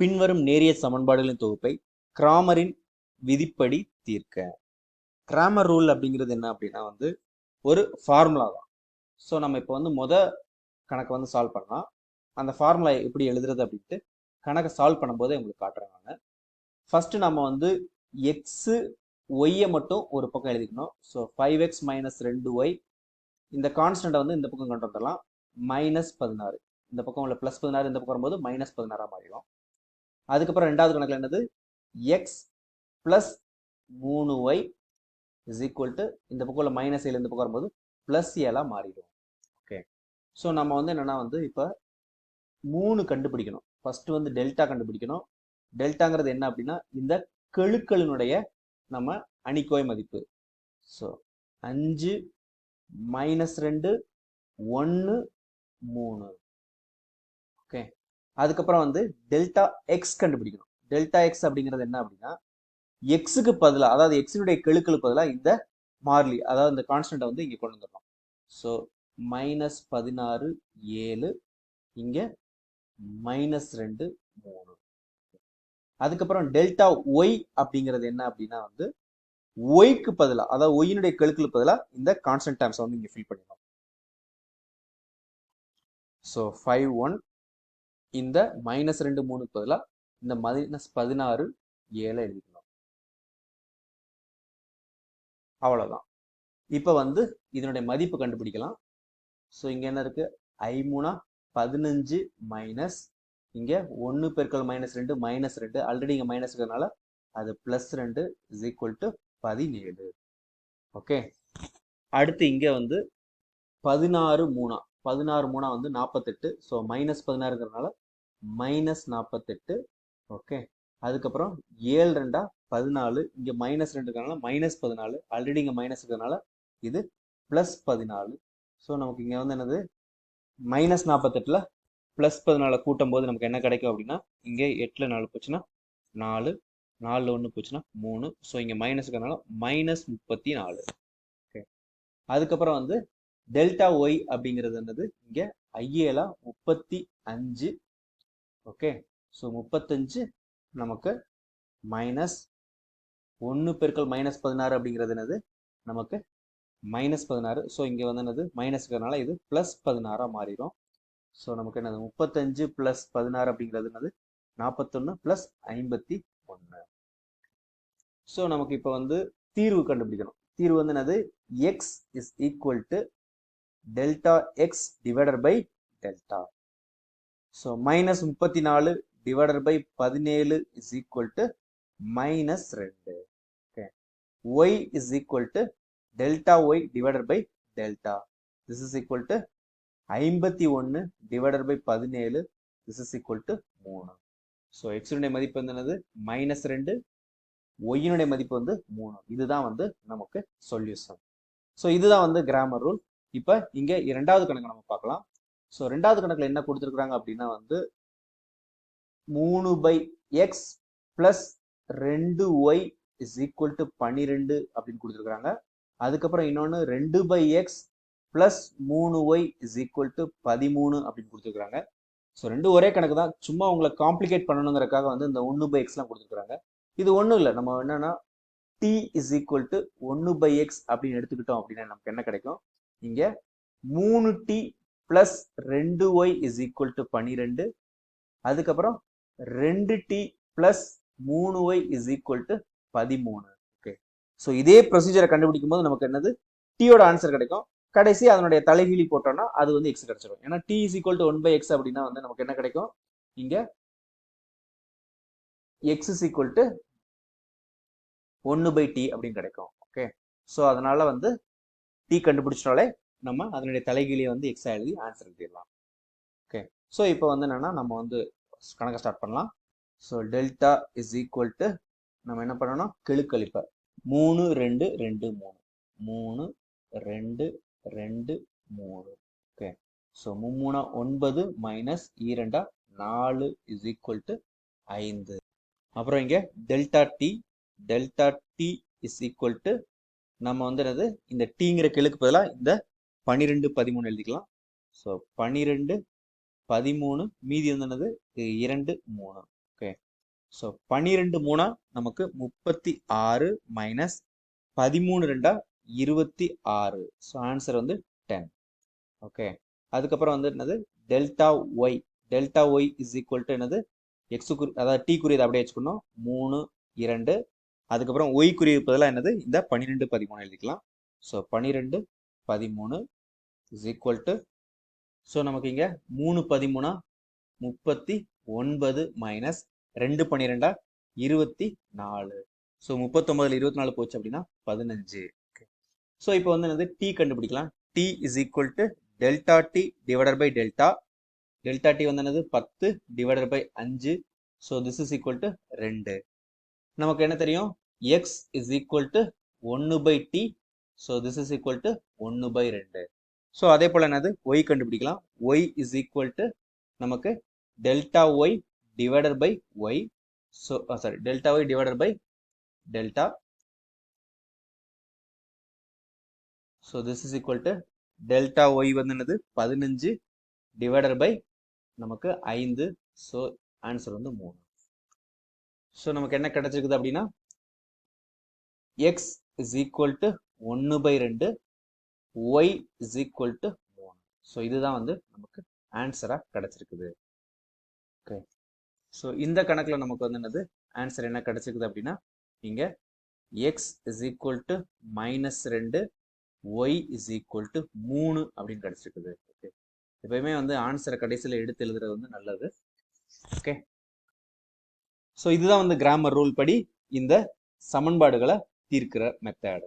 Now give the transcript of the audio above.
பின்வரும் நேரிய சமன்பாடுகளின் தொகுப்பை கிராமரின் விதிப்படி தீர்க்க. கிராமர் ரூல் அப்படிங்கிறது என்ன அப்படின்னா வந்து ஒரு ஃபார்முலா தான். ஸோ நம்ம இப்போ வந்து முத கணக்கை வந்து சால்வ் பண்ணலாம். அந்த ஃபார்முலா எப்படி எழுதுறது அப்படின்ட்டு கணக்கை சால்வ் பண்ணும்போது உங்களுக்கு காட்டுறேன் நான். ஃபஸ்ட்டு நம்ம வந்து எக்ஸு ஒய்யை மட்டும் ஒரு பக்கம் எழுதிக்கணும். ஸோ ஃபைவ் எக்ஸ் மைனஸ் ரெண்டு ஒய் இந்த கான்ஸ்டண்ட்டை வந்து இந்த பக்கம் கொண்டு வந்துடலாம். மைனஸ் பதினாறு. இந்த பக்கம் உள்ள ப்ளஸ் பதினாறு இந்த பக்கம் வரும்போது மைனஸ் பதினாறாக மாறிடும். அதுக்கப்புறம் ரெண்டாவது கணக்கில் என்னது? எக்ஸ் ப்ளஸ் மூணு ஒய் இஸ் ஈக்குவல் டு இந்த பக்கம் உள்ள மைனஸ் ஏழு இந்த பக்கம் வரும்போது ப்ளஸ் ஏழாக மாறிடும். ஓகே ஸோ நம்ம வந்து என்னென்னா வந்து இப்போ மூணு கண்டுபிடிக்கணும். ஃபர்ஸ்ட் வந்து டெல்டா கண்டுபிடிக்கணும். டெல்டாங்கிறது என்ன அப்படின்னா இந்த கெழுக்களினுடைய நம்ம அணிக்கோய் மதிப்பு. ஸோ அஞ்சு மைனஸ் ரெண்டு ஒன்று மூணு. ஓகே அதுக்கப்புறம் வந்து டெல்டா எக்ஸ் கண்டுபிடிக்கணும். டெல்டா எக்ஸ் அப்படிங்கிறது என்ன அப்படின்னா எக்ஸுக்கு பதிலாக அதாவது எக்ஸினுடைய கெழுக்களுக்கு பதிலாக இந்த மார்லி அதாவது இந்த கான்ஸ்டன்ட்டை வந்து இங்கே கொண்டு வந்துடலாம். ஸோ மைனஸ் பதினாறு ஏழு இங்கே மைனஸ் ரெண்டு மூணு. அதுக்கப்புறம் டெல்டா ஒய் அப்படிங்கிறது என்ன அப்படின்னா வந்து ஒய்க்கு பதிலாக அதாவது ஒய்யினுடைய கெழுக்களுக்கு பதிலாக இந்த கான்ஸ்டன்ட் டைம்ஸை வந்து இங்கே ஃபில் பண்ணிடலாம். ஸோ ஃபைவ் ஒன் இந்த மைனஸ் ரெண்டு மூணுக்கு பதிலாக இந்த மைனஸ் பதினாறு ஏழை எழுதிக்கணும் அவ்வளோதான் இப்போ வந்து இதனுடைய மதிப்பு கண்டுபிடிக்கலாம். ஸோ இங்கே என்ன இருக்கு? ஐமூணா பதினஞ்சு மைனஸ் இங்கே ஒன்று பெருக்கள் மைனஸ் ரெண்டு மைனஸ் ரெண்டு. ஆல்ரெடி இங்கே மைனஸ் இருக்கிறதுனால அது ப்ளஸ் ரெண்டு இஸ் ஈக்குவல் டு பதினேழு. ஓகே அடுத்து இங்கே வந்து பதினாறு மூணா பதினாறு மூணா வந்து நாற்பத்தெட்டு ஸோ மைனஸ் பதினாறுங்கிறதுனால மைனஸ் நாற்பத்தெட்டு ஓகே அதுக்கப்புறம் ஏழு ரெண்டா பதினாலு. இங்கே மைனஸ் ரெண்டுங்கிறனால மைனஸ் பதினாலு. ஆல்ரெடி இங்கே மைனஸ் இருக்கிறதுனால இது ப்ளஸ் பதினாலு. ஸோ நமக்கு இங்கே வந்து என்னது? மைனஸ் நாற்பத்தெட்டில் ப்ளஸ் பதினாலு கூட்டும் போது நமக்கு என்ன கிடைக்கும் அப்படின்னா இங்கே எட்டில் நாலு போச்சுன்னா நாலு. நாலில் ஒன்று போச்சுன்னா மூணு. ஸோ இங்கே மைனஸ் இருக்கிறதுனால மைனஸ் முப்பத்தி நாலு. ஓகே அதுக்கப்புறம் வந்து டெல்டா ஒய் அப்படிங்கிறது என்னது? இங்கே ஐஏலா முப்பத்தி அஞ்சு. ஓகே? ஸோ முப்பத்தஞ்சு நமக்கு மைனஸ் ஒன்று பெருக்கள் மைனஸ் பதினாறு அப்படிங்கிறது என்னது? நமக்கு மைனஸ் பதினாறு. ஸோ இங்கே வந்து என்னது? மைனஸ் இது ப்ளஸ் பதினாறாக மாறிடும். ஸோ நமக்கு என்னது? முப்பத்தஞ்சு ப்ளஸ் பதினாறு அப்படிங்கிறது என்னது? நாற்பத்தொன்று ப்ளஸ் ஐம்பத்தி ஒன்று ஸோ நமக்கு இப்போ வந்து தீர்வு கண்டுபிடிக்கணும். தீர்வு வந்து என்னது? X is equal to delta x divided by delta so minus முப்பத்தி நாலு டிவைடர் பை பதினேழு இஸ் ஈக்குவல் டு மைனஸ் ரெண்டு. Okay y is equal to delta y divided by delta this is equal to ஐம்பத்தி ஒன்று divided by பதினேழு. This is equal to மூணு. So எக்ஸினுடைய மதிப்பு என்னது? மைனஸ் ரெண்டு. ஒய்யினுடைய மதிப்பு வந்து மூணு. இதுதான் வந்து நமக்கு சொல்யூஷன் ஸோ இதுதான் வந்து கிராமர் ரூல் இப்போ இங்கே இரண்டாவது கணக்கு நம்ம பார்க்கலாம். ஸோ ரெண்டாவது கணக்கில் என்ன கொடுத்துருக்குறாங்க அப்படின்னா வந்து மூணு பை எக்ஸ் பிளஸ் ரெண்டு ஒய் இஸ் ஈக்குவல் டு பன்னிரெண்டு அப்படின்னு கொடுத்துருக்குறாங்க. அதுக்கப்புறம் இன்னொன்று ரெண்டு பை எக்ஸ் பிளஸ் மூணு ஒய் இஸ் ஈக்குவல் டு பதிமூணு அப்படின்னு கொடுத்துருக்குறாங்க. ஸோ ரெண்டு ஒரே கணக்கு தான். சும்மா உங்களை காம்ப்ளிகேட் பண்ணணுங்கிறக்காக வந்து இந்த ஒன்று பை எக்ஸ்லாம் கொடுத்துருக்குறாங்க. இது ஒன்றும் இல்லை. நம்ம என்னன்னா டி இஸ் ஈக்குவல் டு ஒன்று பை எக்ஸ் அப்படின்னு எடுத்துக்கிட்டோம் அப்படின்னா நமக்கு என்ன கிடைக்கும்? இங்கே மூணு டி பிளஸ் ரெண்டு ஒய் இஸ் ஈக்குவல் டு பன்னிரெண்டு அதுக்கப்புறம் ரெண்டு டி பிளஸ் மூணு ஒய் இஸ் ஈக்குவல் டு பதிமூணு. ஓகே ஸோ இதே ப்ரொசீஜரை கண்டுபிடிக்கும் போது நமக்கு என்னது? டீயோட ஆன்சர் கிடைக்கும். கடைசி அதனுடைய தலைகீழி போட்டோம்னா அது வந்து எக்ஸ் கிடைச்சிடும் ஏன்னா t is equal to one by x அப்படின்னா வந்து நமக்கு என்ன கிடைக்கும்? இங்க எக்ஸ் இஸ் ஈக்குவல் டு ஒன்று பை டி அப்படின்னு கிடைக்கும். ஓகே ஸோ அதனால வந்து டி கண்டுபிடிச்சிட்டாலே நம்ம அதனுடைய தலைகீழியை வந்து எக்ஸா எழுதி ஆன்சர் எழுதிடலாம். ஓகே ஸோ இப்போ வந்து என்னென்னா நம்ம வந்து கணக்கை ஸ்டார்ட் பண்ணலாம். So delta is equal to நம்ம என்ன பண்ணணும்? கெழுக்கழிப்ப மூணு ரெண்டு ரெண்டு மூணு. மூணு ரெண்டு ரெண்டு மூணு. ஓகே ஸோ மும்மூணா ஒன்பது மைனஸ் ஈரெண்டா நாலு இஸ் ஈக்குவல் டு ஐந்து. அப்புறம் இங்கே delta t delta t is equal to நம்ம வந்து என்னது? இந்த டீங்கிற கிழக்கு பதிலாக இந்த பன்னிரெண்டு பதிமூணு எழுதிக்கலாம். ஸோ பன்னிரெண்டு பதிமூணு மீதி வந்து என்னது? இரண்டு மூணு. ஓகே ஸோ பன்னிரெண்டு மூணா நமக்கு முப்பத்தி ஆறு மைனஸ் பதிமூணு ரெண்டா இருபத்தி ஆறு. ஸோ ஆன்சர் வந்து டென் ஓகே அதுக்கப்புறம் வந்து என்னது? Delta y delta y is equal to என்னது? எக்ஸு குறி அதாவது டி குறியது அப்படியே வச்சுக்கணும். மூணு இரண்டு அதுக்கப்புறம் ஒய் பதிலாக என்னது? இந்த பன்னிரெண்டு பதிமூணு எழுதிக்கலாம். ஸோ பன்னிரெண்டு பதிமூணு இஸ் ஈக்குவல் டு ஸோ நமக்கு இங்கே மூணு பதிமூணா? முப்பத்தி ஒன்பது மைனஸ் ரெண்டு பன்னிரெண்டா? இருபத்தி நாலு. ஸோ முப்பத்தொம்பதுல இருபத்தி நாலு போச்சு அப்படின்னா பதினஞ்சு. ஸோ இப்போ வந்து என்னது? டி கண்டுபிடிக்கலாம். T is equal to delta t divided by delta delta t வந்து என்னது? பத்து டிவைடட் பை அஞ்சு. So this is equal to ரெண்டு. நமக்கு என்ன தெரியும்? எக்ஸ் இஸ் ஈக்குவல் டு ஒன்று by t so this is equal to ஒன்று பை ரெண்டு. ஸோ அதே போல் என்னது? ஒய் கண்டுபிடிக்கலாம். ஒய் இஸ் ஈக்குவல் டு நமக்கு delta y divider by y so sorry delta y divider by delta so this is equal to delta y வந்து என்னது? பதினஞ்சு டிவைடர் பை நமக்கு ஐந்து. ஸோ ஆன்சர் வந்து மூணு. ஸோ நமக்கு என்ன கிடைச்சிருக்குது அப்படின்னா எக்ஸ் இஸ் ஈக்குவல் டு ஒன்று பை ரெண்டு ஒய் இஸ் ஈக்குவல் டு மூணு. ஸோ இதுதான் வந்து நமக்கு ஆன்சராக கிடச்சிருக்குது. ஓகே ஸோ இந்த கணக்கில் நமக்கு வந்து என்னது? ஆன்சர் என்ன கிடச்சிருக்குது அப்படின்னா இங்கே x is equal to minus ரெண்டு ஒய் இஸ் ஈக்குவல் டு மூணு அப்படின்னு கிடச்சிருக்குது. ஓகே எப்பயுமே வந்து ஆன்சரை கடைசியில் எடுத்து எழுதுறது வந்து நல்லது. ஓகே ஸோ இதுதான் வந்து கிராமர் ரூல் படி இந்த சமன்பாடுகளை தீர்க்கிற மெத்தேடு